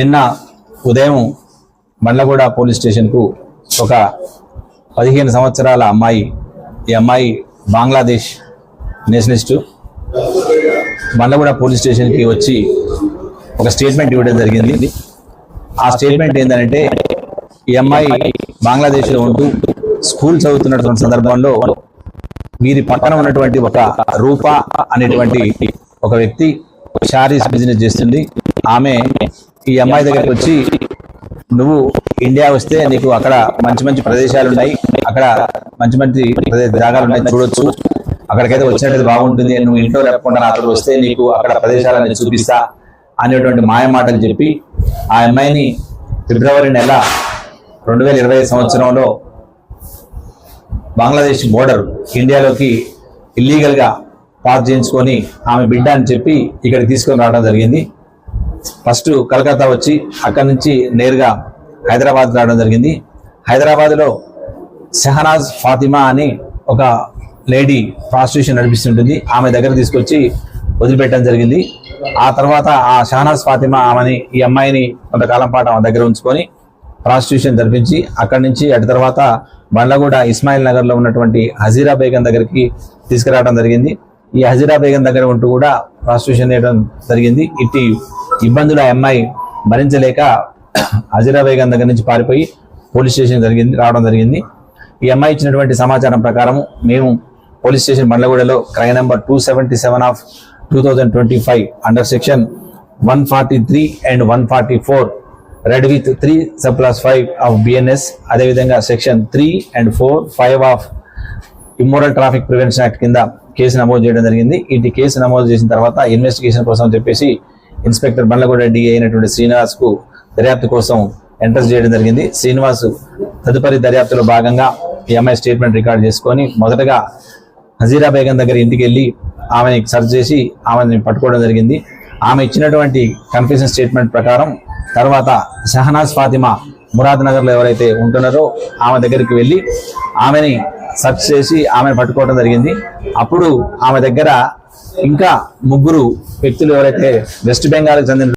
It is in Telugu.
నిన్న ఉదయం బండ్లగూడ పోలీస్ స్టేషన్కు ఒక పదిహేను సంవత్సరాల అమ్మాయి ఈ అమ్మాయి బంగ్లాదేశ్ నేషనలిస్టు బండ్లగూడ పోలీస్ స్టేషన్కి వచ్చి ఒక స్టేట్మెంట్ ఇవ్వడం జరిగింది. ఆ స్టేట్మెంట్ ఏంటంటే ఈ అమ్మాయి బంగ్లాదేశ్లో ఉంటూ స్కూల్ చదువుతున్నటువంటి సందర్భంలో వీరి పక్కన ఉన్నటువంటి ఒక రూప అనేటువంటి ఒక వ్యక్తి శారీస్ బిజినెస్ చేస్తుంది. ఆమె ఈ అమ్మాయి దగ్గరికి వచ్చి నువ్వు ఇండియా వస్తే నీకు అక్కడ మంచి మంచి ప్రదేశాలు ఉన్నాయి అక్కడ మంచి మంచి ప్రదే- జాగాలు ఉన్నాయి చూడొచ్చు. అక్కడికైతే వచ్చినట్టు బాగుంటుంది. నువ్వు ఇంట్లో లేకుండా నాతో వస్తే నీకు అక్కడ ప్రదేశాలన్నీ చూపిస్తా అనేటువంటి మాయ మాటలు చెప్పి ఆ అమ్మాయిని ఫిబ్రవరి నెల రెండు వేల ఇరవై సంవత్సరంలో బంగ్లాదేశ్ బోర్డర్ ఇండియాలోకి ఇల్లీగల్గా పాస్ చేయించుకొని ఆమె బిడ్డ అని చెప్పి ఇక్కడికి తీసుకొని రావడం జరిగింది. ఫస్ట్ కలకత్తా వచ్చి అక్కడి నుంచి నేరుగా హైదరాబాద్ రావడం జరిగింది. హైదరాబాద్లో షహనాజ్ ఫాతిమా అని ఒక లేడీ ప్రాస్టిట్యూషన్ నడిపిస్తుంటుంది. ఆమె దగ్గర తీసుకొచ్చి వదిలిపెట్టడం జరిగింది. ఆ తర్వాత ఆ షహనాజ్ ఫాతిమా ఆమెని ఈ అమ్మాయిని కొంతకాలం పాటు ఆమె దగ్గర ఉంచుకొని ప్రాస్టిట్యూషన్ జరిపించి అక్కడి నుంచి అటు తర్వాత బండ్లగూడ ఇస్మాయిల్ నగర్లో ఉన్నటువంటి హజీరా బేగం దగ్గరికి తీసుకురావడం జరిగింది. ఈ హజీరా బేగం దగ్గర ఉంటూ కూడా ప్రాస్టిట్యూషన్ చేయడం జరిగింది. ఇట్టి ఇబ్బందులు ఆ అమ్మాయి భరించలేక హజీరాబేగం దగ్గర నుంచి పారిపోయి పోలీస్ స్టేషన్ జరిగింది రావడం జరిగింది. ఈ అమ్మాయి ఇచ్చినటువంటి సమాచారం ప్రకారం మేము police station బండ్లగూడలో crime number two seventy seven of two thousand twenty five under section one forty three and one forty four read with three sub clause five of BNS అదేవిధంగా section three and four five of immoral traffic prevention act కింద కేసు నమోదు చేయడం జరిగింది. ఇటు కేసు నమోదు చేసిన తర్వాత ఇన్వెస్టిగేషన్ కోసం చెప్పేసి ఇన్స్పెక్టర్ బండ్లగూడ డిఏ అయినటువంటి శ్రీనివాస్కు దర్యాప్తు కోసం ఎంటర్ చేయడం జరిగింది. శ్రీనివాస్ తదుపరి దర్యాప్తులో భాగంగా ఈ అమ్మాయి స్టేట్మెంట్ రికార్డ్ చేసుకొని మొదటగా హజీరా బేగం దగ్గర ఇంటికి వెళ్ళి ఆమెని సర్చ్ చేసి ఆమెని పట్టుకోవడం జరిగింది. ఆమె ఇచ్చినటువంటి కన్ఫ్యూజన్ స్టేట్మెంట్ ప్రకారం తర్వాత షహనాజ్ ఫాతిమా మురాద్ నగర్లో ఎవరైతే ఉంటున్నారో ఆమె దగ్గరికి వెళ్ళి ఆమెని సర్చ్ చేసి ఆమెను పట్టుకోవడం జరిగింది. అప్పుడు ఆమె దగ్గర ఇంకా ముగ్గురు వ్యక్తులు ఎవరైతే వెస్ట్ బెంగాల్కి చెందిన